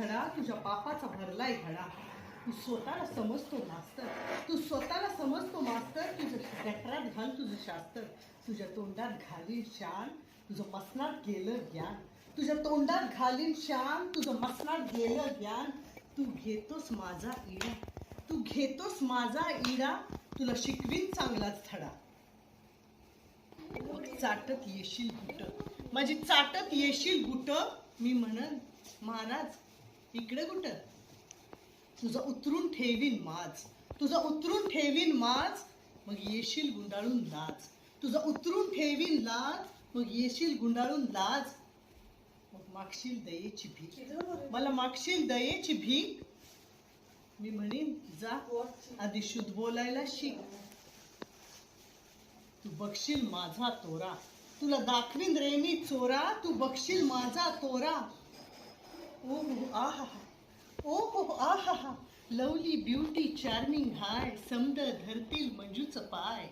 धडा तुझ्या बापाचा भरलाय धडा. तू स्वतःला समजतो मास्तर. तू स्वतःला समजतो मास्तर तुझं गटरात घाल तुझं शास्त्र. तुझ्या तोंडात घालीन शान तुझं मसनात गेलं ज्ञान. तुझ्या तोंडात घालीन शान तुझं मसनात गेलं ज्ञान. तू घेतोस माझा इडा. तू घेतोस माझा इडा. तुला शिकवीन चांगलाच धडा. चाटत येशील गुट माझी चाटत येशील गुट मी म्हणन महाराज इकडे कुठं? तुझं उतरून ठेवीन माज. तुझं उतरून ठेवीन माज मग येशील गुंडाळून लाज. तुझा उतरून ठेवीन लाज मग येशील गुंडाळून लाज. मग मागशील दयेची भीक. मला मागशील दयेची भीक. मी म्हणीन जा आधी शुद्ध बोलायला शिक. तू बघशील माझा तोरा. तुला दाखवीन रे मी चोरा. तू बघशील माझा तोरा. ओ हो आहा ओ हो आहा लवली ब्युटी चार्मिंग हाय समद धरतील मंजूच पाय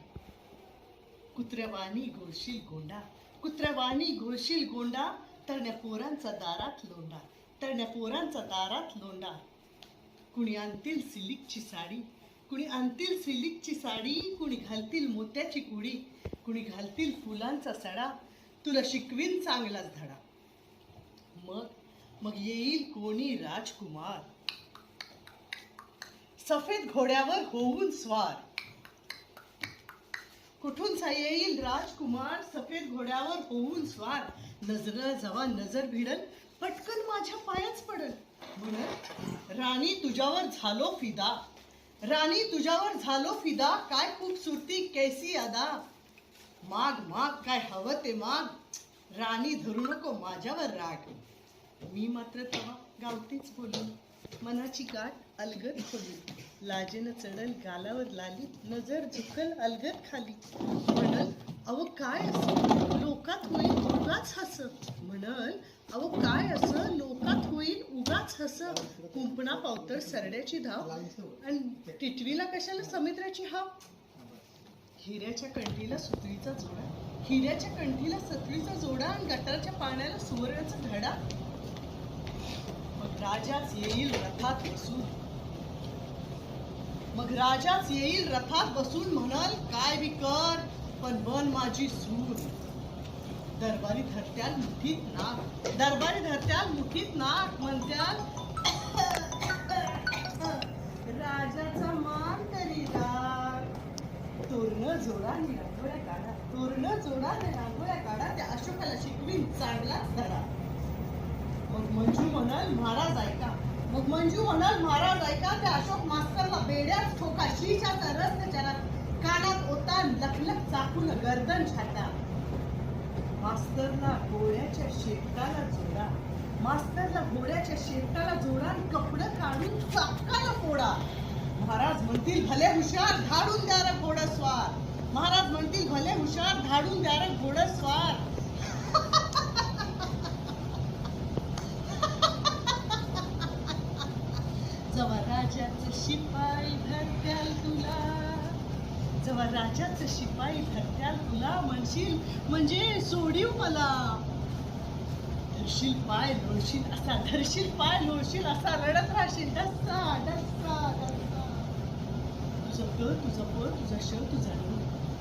कुत्र्यावानी घोळशील गोंडा कुत्र्यावानी घोळशील गोंडा तरण्या पोरांचा दारात लोंडा तरण्या पोरांचा दारात लोंडा कुणी आणतील सिलिकची साडी कुणी आणतील सिलिकची साडी कुणी घालतील मोत्याची कुडी कुणी घालतील फुलांचा सडा तुला शिकवीन चांगलाच धडा मग मग येईल कोणी राजकुमार? सफेद घोड्यावर होऊन स्वार. कुठून सा येईल राजकुमार? सफेद घोड्यावर होऊन स्वार. नजरला जवा नजर भिडल पटकन माझ्या पायाच पडल म्हणत राणी तुझ्यावर झालो फिदा. राणी तुझ्यावर झालो फिदा. काय खूपसुरती कैसी अदा. माग माग काय हवं ते माग. राणी धरू नको माझ्यावर राग. मी मात्र तेव्हा गावतेच बोलून मनाची गाठ अलगद खोली. लाजेनं चढल गालावर लाली. नजर झुकल अलगद खाली. म्हणल अव काय असं? लोकात होईल उगाच हस. म्हणल अव काय असं? लोकात होईल उगाच हस. कुंपणा पावतर सरड्याची धाव. आणि टिटवीला कशाला समुद्राची हाव? हिऱ्याच्या कंठीला सुतळीचा जोडा. हिऱ्याच्या कंठीला सतळीचा जोडा आणि गटारच्या पाण्याला सुवर्णाचा धडा. राजाच येईल रथात बसून. मग राजाच येईल रथात बसून म्हणाल काय बी कर पण बन माझी सूर. दरबारी धरत्याल मुठीत नाक. दरबारी धरत्याल मुठीत नाक म्हणत्याल राजाचा मान करीला तोरण जोडा आणि रांगोळ्या काढा तोरण जोडा आणि रांगोळ्या काढा त्या अशोकाला शिकवीन चांगलाच धरा मंजू म्हणाल महाराज ऐका. मग मंजू म्हणाल महाराज ऐका त्या अशोक मास्तरला बेड्याच ठोका शीच्या रस त्याला कानात ओता लखलख चाकून गर्दन छाटा. मास्तरला गोळ्याच्या शेपटाला जोडा. मास्तरला घोड्याच्या शेपटाला जोडा आणि कपडं काढून चाकाला फोडा. महाराज म्हणतील भले हुशार धाडून द्या रे घोडस्वार. महाराज म्हणतील भले हुशार धाडून द्या रे घोडस्वार जेव्हा राजाचं शिपाई धरत्याल तुला. जेव्हा राजाचं शिपाई धरत्याल तुला म्हणशील म्हणजे सोडीव मला. धरशील पाय लोळशील असा धरशील पाय लोळशील असा रडत राहशील डस्सा डस्सा डस्सा तुझं क तुझं प तुझा श तुझा ण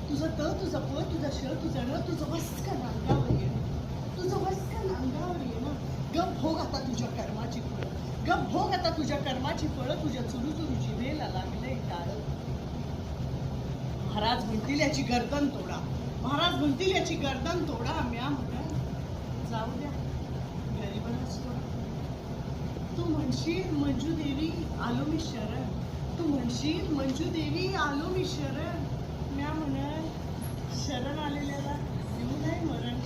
तुझं त तुझं प तुझा श तुझा ण तुझं वस्कन अंगावर येणं. तुझं वस्कन अंगावर येणं. गम भोग आता तुझ्या कर्माची फळं. गम भोग आता तुझ्या कर्माची फळं तुझ्या चुरू चुरू जिभेला लागले टाळ महाराज म्हणतील याची गर्दन तोडा. महाराज म्हणतील याची गर्दन तोडा. म्या म्हणा जाऊ द्या. गरिबांना सोडा. तू म्हणशील मंजू देवी आलो मी शरण. तू म्हणशील मंजू देवी आलो मी शरण. म्या म्हणा शरण आलेल्याला येऊ नाही मरण.